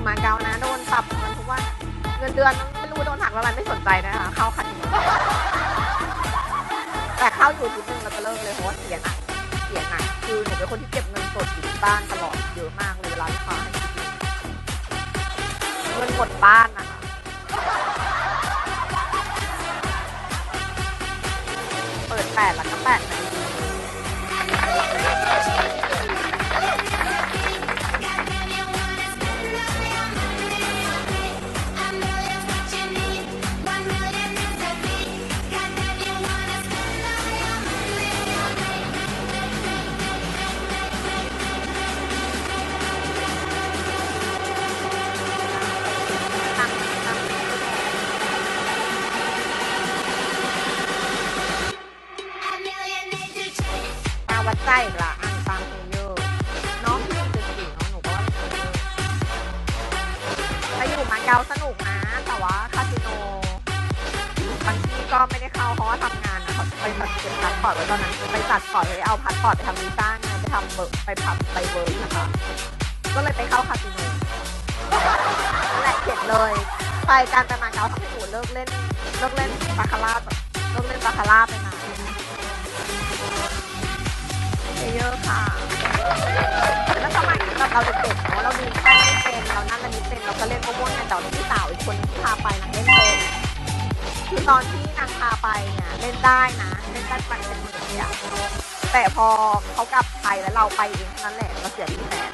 อยู่มาเก๊านะโดนปรับเงินทุกวันเงินเดือนไม่รู้โดนหักแล้วอะไรไม่สนใจนะคะเข้าคันนี้แต่เข้าอยู่ทีนึงเราจะเลิกเลยเพราะว่าเสียหนักเสียหนักคือหนูเป็นคนที่เก็บเงินสดอยู่บ้านตลอดเยอะมากเลยเวลาลูกค้าให้เงินหมดบ้านนะคะเปิดแปดแล้วก็แปดตั้ วัดใจอีกละอ่านฟังเพลงเยอะน้องพี่ยังตื่นตื่นน้องหนูก็ว่าเยอะไปอยู่มาเก๊าสนุกนะ แต่ว่าคาสิโนบางที่ก็ไม่ได้เข้าเพราะว่าทำงานนะเขาไปตัดเก็บพาสปอร์ตไว้ตอนนั้นไปตัดพอร์ตไปเอาพาสปอร์ตไปทำวีซ่าไงไปทำเบิร์ไปทำไปเวิร์กนะคะก็เลยไปเข้าคาสิโนนั่นแหละเข็ดเลยไปการไปมาเก๊าทำให้หนูเลิกเล่นเลิกเล่นบาคาร่าเลิกเล่นบาคาร่าไปนาน ค่ะแล้วสมัยแบบเราเด็กๆเนาะเราดูแค่ไม่เป็นเรานั่นอันนี้เป็นเราก็เล่นมั่วๆไงแต่ว่าพี่สาวอีกคนที่พาไปนางเล่นเป็นคือตอนที่นางพาไปเนี่ยเล่นได้นะเล่นได้ปันเป็นหมื่นเลยอะแต่พอเขากลับไทยแล้วเราไปเองเท่านั้นแหละเราเสียที่แสน